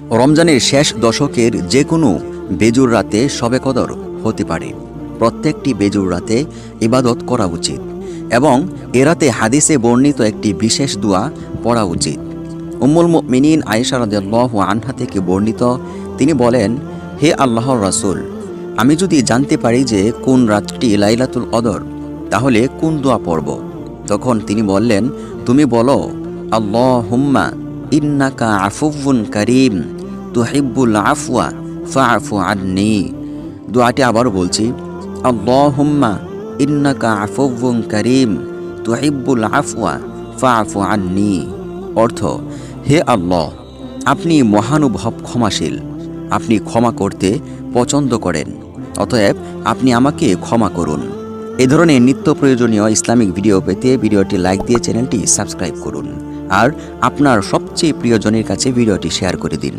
রমজানের শেষ দশকের যে কোনো বেজুর রাতে শবে কদর হতে পারে। প্রত্যেকটি বেজুর রাতে ইবাদত করা উচিত এবং এ রাতে হাদিসে বর্ণিত একটি বিশেষ দোয়া পড়া উচিত। উম্মুল মিনীন আয়েশা রাদিয়াল্লাহু আনহা থেকে বর্ণিত, তিনি বলেন, হে আল্লাহর রাসূল, আমি যদি জানতে পারি যে কোন রাতটি লাইলাতুল অদর তাহলে কোন দোয়া পড়ব? তখন তিনি বললেন, তুমি বলো আল্লাহ হুম্মা ইন্নাকা আফুবুন করিম, তুহিব্বুল আফওয়া, ফাআফু আন্নি। দোয়াটি আবার বলছি আল্লাহ হুম্মা ইন্নাকা আফুবুন করিম, তুহিব্বুল আফওয়া, ফাআফু আন্নি। অর্থ, হে আল্লাহ, আপনি মহানুভব ক্ষমাশীল। আপনি ক্ষমা করতে পছন্দ করেন, অতএব আপনি আমাকে ক্ষমা করুন। এ ধরনের নিত্য প্রয়োজনীয় ইসলামিক ভিডিও পেতে ভিডিওটি লাইক দিয়ে চ্যানেলটি সাবস্ক্রাইব করুন। আর আপনার সবচেয়ে প্রিয়জনের কাছে ভিডিওটি শেয়ার করে দিন।